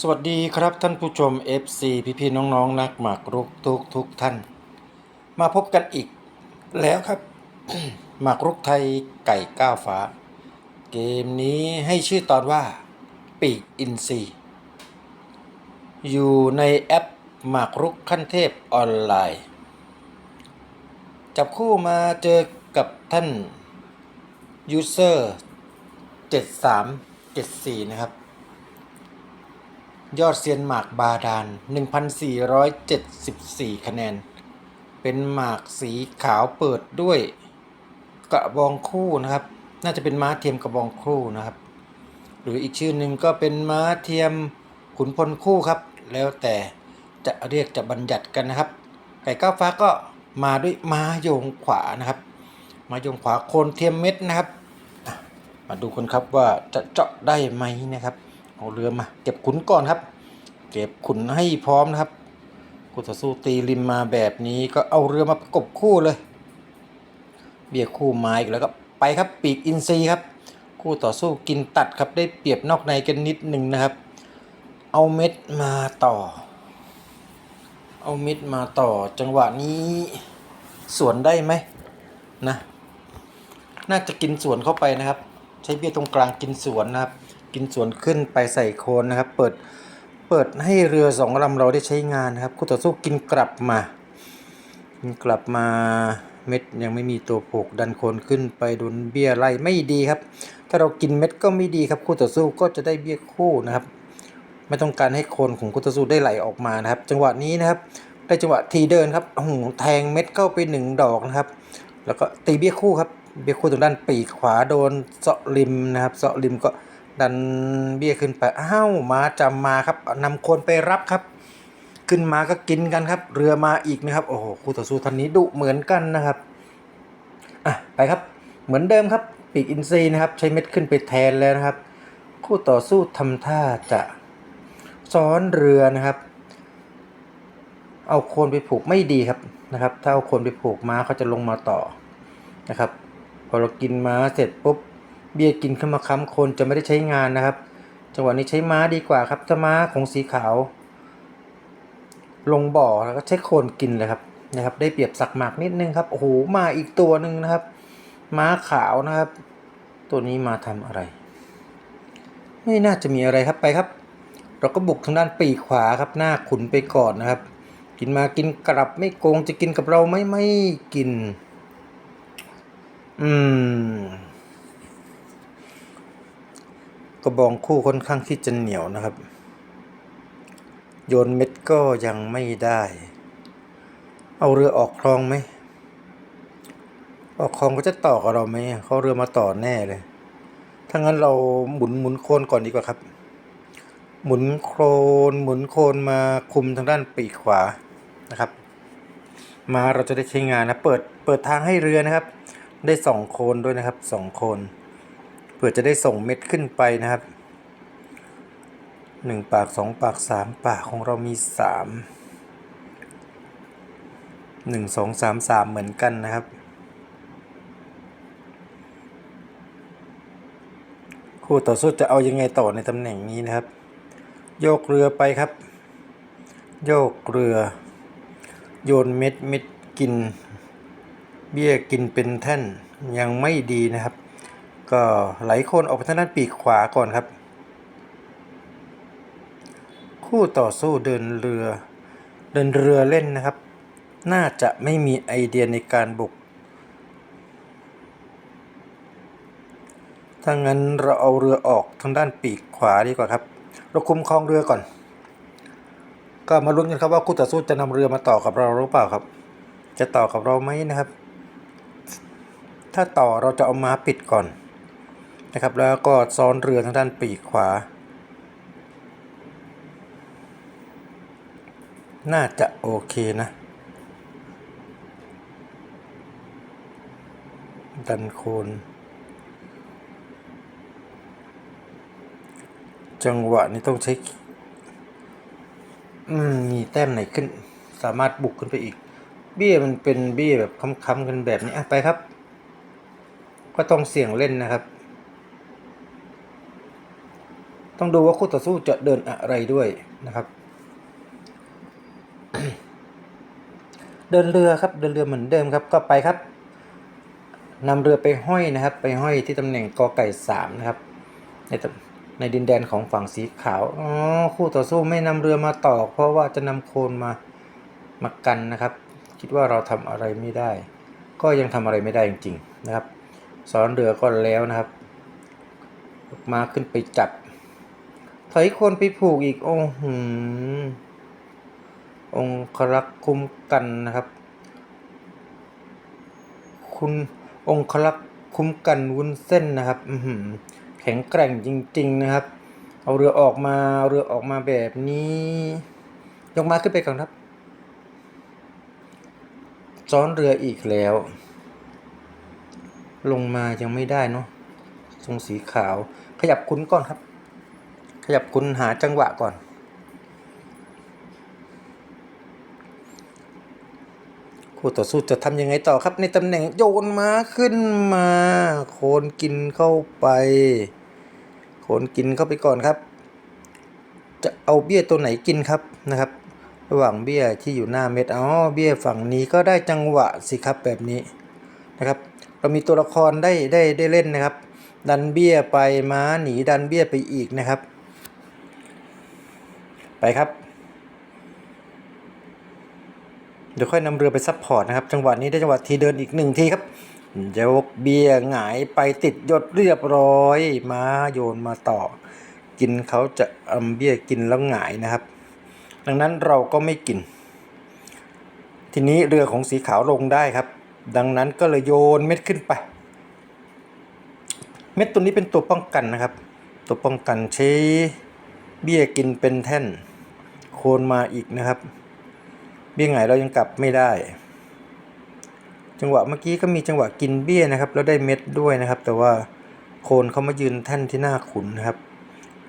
สวัสดีครับท่านผู้ชม FC พี่พี่ๆน้องๆนักหมากรุกทุกทุกท่าน มาพบกันอีกแล้วครับ หมากรุกไทยไก่ก้าวฟ้า เกมนี้ให้ชื่อตอนว่า ปีกอินซีอยู่ในแอปหมากรุกขั้นเทพออนไลน์ จับคู่มาเจอกับท่านยูเซอร์7374 นะครับ ยอดเซียนหมากบาดาล 1,474 คะแนน เป็นหมากสีขาวเปิดด้วยกระบองคู่นะครับ น่าจะเป็นม้าเทียมกระบองคู่นะครับ หรืออีกชื่อหนึ่งก็เป็นม้าเทียมขุนพลคู่ครับ แล้วแต่จะเรียกจะบัญญัติกันนะครับ ไก่ก้าวฟ้าก็มาด้วยม้าโยงขวานะครับ ม้าโยงขวาโคนเทียมเม็ดนะครับ มาดูกันครับว่าจะเจาะได้ไหมนะครับ เอาเรือมาเก็บขุนก่อนครับ เก็บขุนให้พร้อมนะครับกูต่อสู้ตีริมมาแบบนี้ก็เอาเรือมาประกบคู่เลย เบียร์คู่ไม้แล้วก็ไปครับปีกอินซีครับ คู่ต่อสู้กินตัดครับได้เปรียบนอกในกันนิดหนึ่งนะครับ เอาเม็ดมาต่อ เอาเม็ดมาต่อจังหวะนี้สวนได้ไหมนะน่าจะกินสวนเข้าไปนะครับ ใช้เบี้ยตรงกลางกินสวนนะครับ กินสวนขึ้นไปใส่โคนนะครับ เปิดเปิดให้เรือสองลำเราได้ใช้งานนะครับคู่ต่อสู้กินกลับมากินกลับมาเม็ดยังไม่มีตัวผูกดันโคนขึ้นไปโดนเบี้ยไล่ไม่ดีครับ ถ้าเรากินเม็ดก็ไม่ดีครับ คู่ต่อสู้ก็จะได้เบี้ยคู่นะครับ ไม่ต้องการให้โคนของคู่ต่อสู้ได้ไหลออกมานะครับ จังหวะนี้นะครับ ได้จังหวะทีเดินครับโอ้โหแทงเม็ดเข้าไปหนึ่งดอกนะครับ แล้วก็ตีเบี้ยคู่ครับ เบี้ยคู่ตรงด้านปีกขวาโดนเสาะริมนะครับเสาะริมก็ดันเบี้ยขึ้นไปอ้าวมาจำมาครับนำคนไปรับครับ ขึ้นมาก็กินกันครับ เรือมาอีกนะครับโอ้โหคู่ต่อสู้ท่านนี้ดุเหมือนกันนะครับอะไปครับเหมือนเดิมครับปีกอินซีนะครับ ใช้เม็ดขึ้นไปแทนแล้วนะครับ คู่ต่อสู้ทำท่าจะซ้อนเรือนะครับ เอาโคนไปผูกไม่ดีครับนะครับ ถ้าเอาโคนไปผูกม้าเขาจะลงมาต่อนะครับ พอเรากินม้าเสร็จปุ๊บเบียร์กินขึ้นมาค้ำคนจะไม่ได้ใช้งานนะครับ จังหวะนี้ใช้ม้าดีกว่าครับถ้าม้าของสีขาว ลงบ่อแล้วก็ใช้โคนกินเลยครับนะครับ ได้เปรียบสักหมากนิดนึงครับโอ้โหมาอีกตัวหนึ่งนะครับ ม้าขาวนะครับ ตัวนี้มาทำอะไร ไม่น่าจะมีอะไรครับไปครับ เราก็บุกทางด้านปีกขวาครับหน้าขุนไปก่อนนะครับ กินมากินกลับไม่โกงจะกินกับเราไหม่ไม่กิน อืม กระบองคู่ค่อนข้างที่จะเหนียวนะครับ โยนเม็ดก็ยังไม่ได้ เอาเรือออกคลองไหม ออกคลองก็จะต่อกับเราไหมเขาเรือมาต่อแน่เลย ถ้างั้นเราหมุนหมุนโคนก่อนดีกว่าครับ หมุนโครนหมุนโคนมาคุมทางด้านปีกขวานะครับ มาเราจะได้ใช้งานนะ เปิดเปิดทางให้เรือนะครับ ได้สองโคนด้วยนะครับสองโคนเพื่อจะได้ส่งเม็ดขึ้นไปนะครับหนึ่งปากสองปากสามปากของเรามีสามหนึ่งสองสามสามเหมือนกันนะครับ คู่ต่อสู้จะเอายังไงต่อในตำแหน่งนี้นะครับ โยกเรือไปครับ โยกเรือ โยนเม็ดเม็ดกิน เบี้ยกินเป็นแท่นยังไม่ดีนะครับ ก็ไหลโคนออกไปทางด้านปีกขวาก่อนครับ คู่ต่อสู้เดินเรือ เดินเรือเล่นนะครับ น่าจะไม่มีไอเดียในการบุกถ้างั้นเราเอาเรือออกทางด้านปีกขวาดีกว่าครับ เราคุมคลองเรือก่อน ก็มาลุ้นกันครับว่าคู่ต่อสู้จะนำเรือมาต่อกับเราหรือเปล่าครับ จะต่อกับเราไหมนะครับ ถ้าต่อเราจะเอาม้าปิดก่อนนะครับ แล้วก็ซ้อนเรือทางด้านปีกขวา น่าจะโอเคนะดันโคน จังหวะนี้ต้องใช้อืมมีแต้มไหนขึ้น สามารถบุกขึ้นไปอีก เบี้ยมันเป็นเบี้ยแบบค้ำๆกันแบบนี้ไปครับ ก็ต้องเสี่ยงเล่นนะครับ ต้องดูว่าคู่ต่อสู้จะเดินอะไรด้วยนะครับ เดินเรือครับ เดินเรือเหมือนเดิมครับ ก็ไปครับนำเรือไปห้อยนะครับ ไปห้อยที่ตำแหน่งกอไก่สามนะครับ ในในดินแดนของฝั่งสีขาว อ๋อ คู่ต่อสู้ไม่นำเรือมาตอก เพราะว่าจะนำโคนมามากันนะครับ คิดว่าเราทำอะไรไม่ได้ ก็ยังทำอะไรไม่ได้จริงๆนะครับ สอนเรือก็แล้วนะครับ มาขึ้นไปจับ ถอยคนไปผูกอีก โอ้โหองครักษ์คุ้มกันนะครับ คุณองคลักษ์คุ้มกันวุ้นเส้นนะครับอืแข็งแกร่งจริง ๆนะครับ เอาเรือออกมาเอาเรือออกมาแบบนี้ ยกมาขึ้นไปก่อนครับซ้อนเรืออีกแล้ว ลงมายังไม่ได้เนาะทรงสีขาว ขยับคุ้นก่อนครับ ขยับคุ้นหาจังหวะก่อน คู่ต่อสู้จะทำยังไงต่อครับ ในตำแหน่งโยนมาขึ้นมา โคนกินเข้าไป โคนกินเข้าไปก่อนครับ จะเอาเบี้ยตัวไหนกินครับนะครับ ระหว่างเบี้ยที่อยู่หน้าเม็ดอ๋อเบี้ยฝั่งนี้ก็ได้จังหวะสิครับแบบนี้นะครับ เรามีตัวละครได้ได้ได้เล่นนะครับ ดันเบี้ยไปม้าหนีดันเบี้ยไปอีกนะครับ ไปครับ เดี๋ยวค่อยนำเรือไปซับพอร์ตนะครับจังหวะนี้ได้จังหวะทีเดินอีกหนึ่งทีครับยกเบี้ยหงายไปติดยศเรียบร้อยม้าโยนมาต่อ กินเขาจะอำเบี้ยกินแล้วหงายนะครับ ดังนั้นเราก็ไม่กิน ทีนี้เรือของสีขาวลงได้ครับ ดังนั้นก็เลยโยนเม็ดขึ้นไป เม็ดตัวนี้เป็นตัวป้องกันนะครับ ตัวป้องกันใช้เบี้ยกินเป็นแท่น โคนมาอีกนะครับ เบี้ยไงเรายังกลับไม่ได้ จังหวะเมื่อกี้ก็มีจังหวะกินเบี้ยนะครับ แล้วได้เม็ดด้วยนะครับ แต่ว่าโคนเขามายืนแท่นที่หน้าขุนนะครับ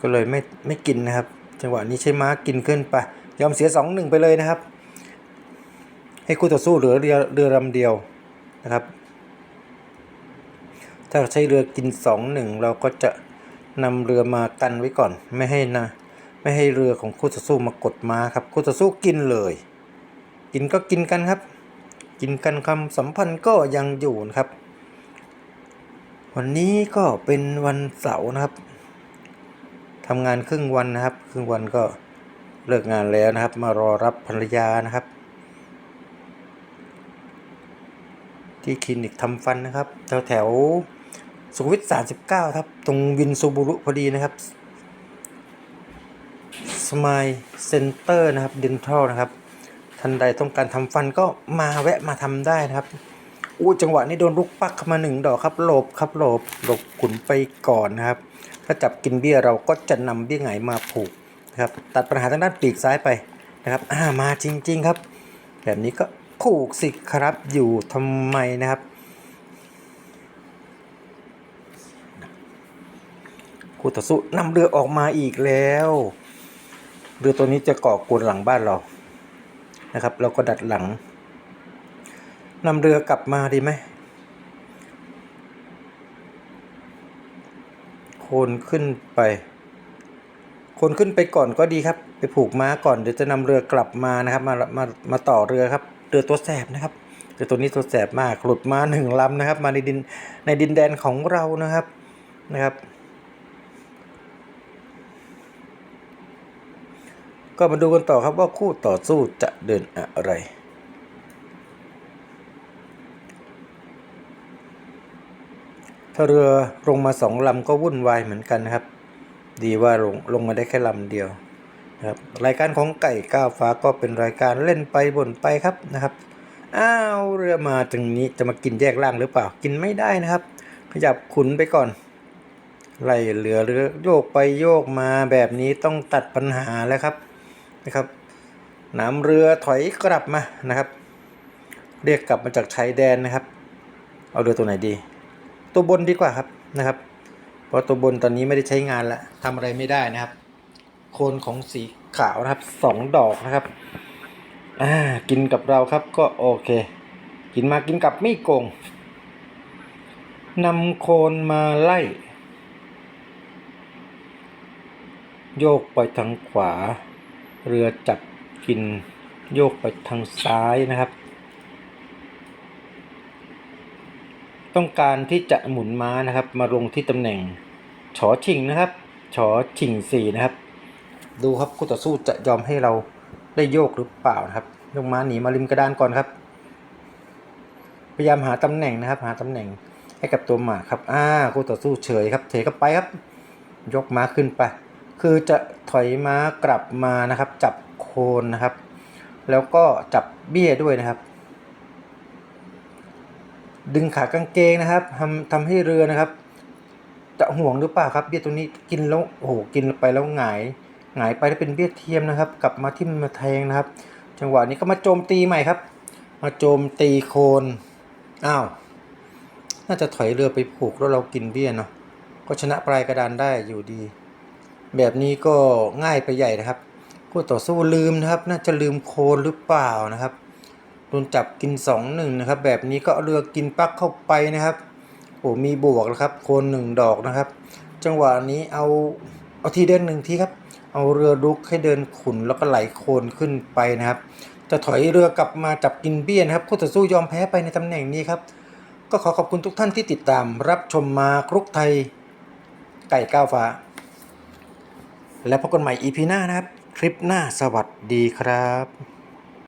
ก็เลยไม่ไม่กินนะครับ จังหวะนี้ใช้ม้ากินขึ้นไป ยอมเสียสองหนึ่งไปเลยนะครับ ให้คู่ต่อสู้เหลือเรือเรือลำเดียว นะครับ ถ้าใช้เรือกินสองหนึ่งเราก็จะนำเรือมากันไว้ก่อน ไม่ให้นะไม่ให้เรือของคู่ต่อสู้มากดมาครับคู่ต่อสู้กินเลย กินก็กินกันครับ กินกันคำสัมพันธ์ก็ยังอยู่นะครับ วันนี้ก็เป็นวันเสาร์นะครับทำงานครึ่งวันนะครับ ครึ่งวันก็เลิกงานแล้วนะครับ มารอรับภรรยานะครับ ที่คลินิกทำฟันนะครับ แถวแถวสุขุมวิท39ครับ ตรงวินซูบุรุพอดีนะครับสมายเซ็นเตอร์นะครับเดนทัลนะครับท่านใดต้องการทำฟันก็มาแวะมาทำได้นะครับอู้จังหวะนี้โดนลูกปักเข้ามาหนึ่งดอกครับหลบครับหลบหลบขุนไปก่อนนะครับ ถ้าจับกินเบี้ยเราก็จะนำเบี้ยไหงมาผูกนะครับ ตัดปัญหาทางด้านปีกซ้ายไปนะครับอ่ามาจริง ๆ ครับ แบบนี้ก็ ผูกสิครับอยู่ทำไมนะครับ คู่ต่อสู้นำเรือออกมาอีกแล้ว เรือตัวนี้จะก่อกวนหลังบ้านเรานะครับ เราก็ดัดหลังนำเรือกลับมาดีไหมโคนขึ้นไปโคนขึ้นไปก่อนก็ดีครับ ไปผูกม้าก่อนเดี๋ยวจะนำเรือกลับมานะครับ มามามาต่อเรือครับ เรือตัวแสบนะครับเรือตัวนี้ตัวแสบมากหลุดมาหนึ่งลำนะครับ มาในดินในดินแดนของเรานะครับนะครับ ก็มาดูกันต่อครับว่าคู่ต่อสู้จะเดินอะไรถ้าเรือลงมาสองลำก็วุ่นวายเหมือนกันนะครับ ดีว่าลงลงมาได้แค่ลำเดียว นะครับรายการของไก่ก้าวฟ้าก็เป็นรายการเล่นไปบ่นไปครับนะครับอ้าวเรือมาตรงนี้จะมากินแยกล่างหรือเปล่ากินไม่ได้นะครับ ขยับขุนไปก่อนไล่เรือเรือโยกไปโยกมาแบบนี้ต้องตัดปัญหาแล้วครับนะครับน้ำเรือถอยกลับมานะครับ เรียกกลับมาจากชายแดนนะครับ เอาเรือตัวไหนดี ตัวบนดีกว่าครับนะครับ เพราะตัวบนตอนนี้ไม่ได้ใช้งานละทำอะไรไม่ได้นะครับ โคนของสีขาวนะครับสองดอกนะครับอ่ากินกับเราครับก็โอเค กินมากินกับไม่โกงนำโคนมาไล่ โยกไปทางขวา เรือจับกิน โยกไปทางซ้ายนะครับ ต้องการที่จะหมุนม้านะครับ มาลงที่ตำแหน่ง ฉอชิงนะครับ ฉอชิงสี่นะครับ ดูครับคู่ต่อสู้จะยอมให้เราได้โยกหรือเปล่านะครับยกม้าหนีมาริมกระดานก่อนครับ พยายามหาตำแหน่งนะครับ หาตำแหน่งให้กับตัวหมาครับอ่าคู่ต่อสู้เฉยครับ เทเข้าไปครับ ยกม้าขึ้นไป คือจะถอยม้ากลับมานะครับ จับโคนนะครับ แล้วก็จับเบี้ยด้วยนะครับ ดึงขากางเกงนะครับทำทำให้เรือนะครับ จะห่วงหรือเปล่าครับ เบี้ยตัวนี้กินแล้วโอ้โหกินไปแล้วหงาย หงายไปแล้วเป็นเบี้ยเทียมนะครับ กลับมาที่มมาแทงนะครับ จังหวะนี้ก็มาโจมตีใหม่ครับ มาโจมตีโคนอ้าวน่าจะถอยเรือไปผูกแล้วเรากินเบี้ยเนาะก็ชนะปลายกระดานได้อยู่ดี แบบนี้ก็ง่ายไปใหญ่นะครับคู่ต่อสู้ลืมนะครับ น่าจะลืมโคนหรือเปล่านะครับโดนจับกินสองหนึ่งนะครับ แบบนี้ก็เอาเรือกินปักเข้าไปนะครับโอ้มีบวกแล้วครับ โคนหนึ่งดอกนะครับ จังหวะนี้เอา เอาทีเดินหนึ่งทีครับ เอาเรือลุกให้เดินขุนแล้วก็ไหลโคลนขึ้นไปนะครับ จะถอยเรือกลับมาจับกินเบี้ยนะครับคู่ต่อสู้ยอมแพ้ไปในตำแหน่งนี้ครับ ก็ขอขอบคุณทุกท่านที่ติดตามรับชมมาครุกไทยไก่ก้าวฟ้า และพบกันใหม่อีพีหน้านะครับ คลิปหน้าสวัสดีครับ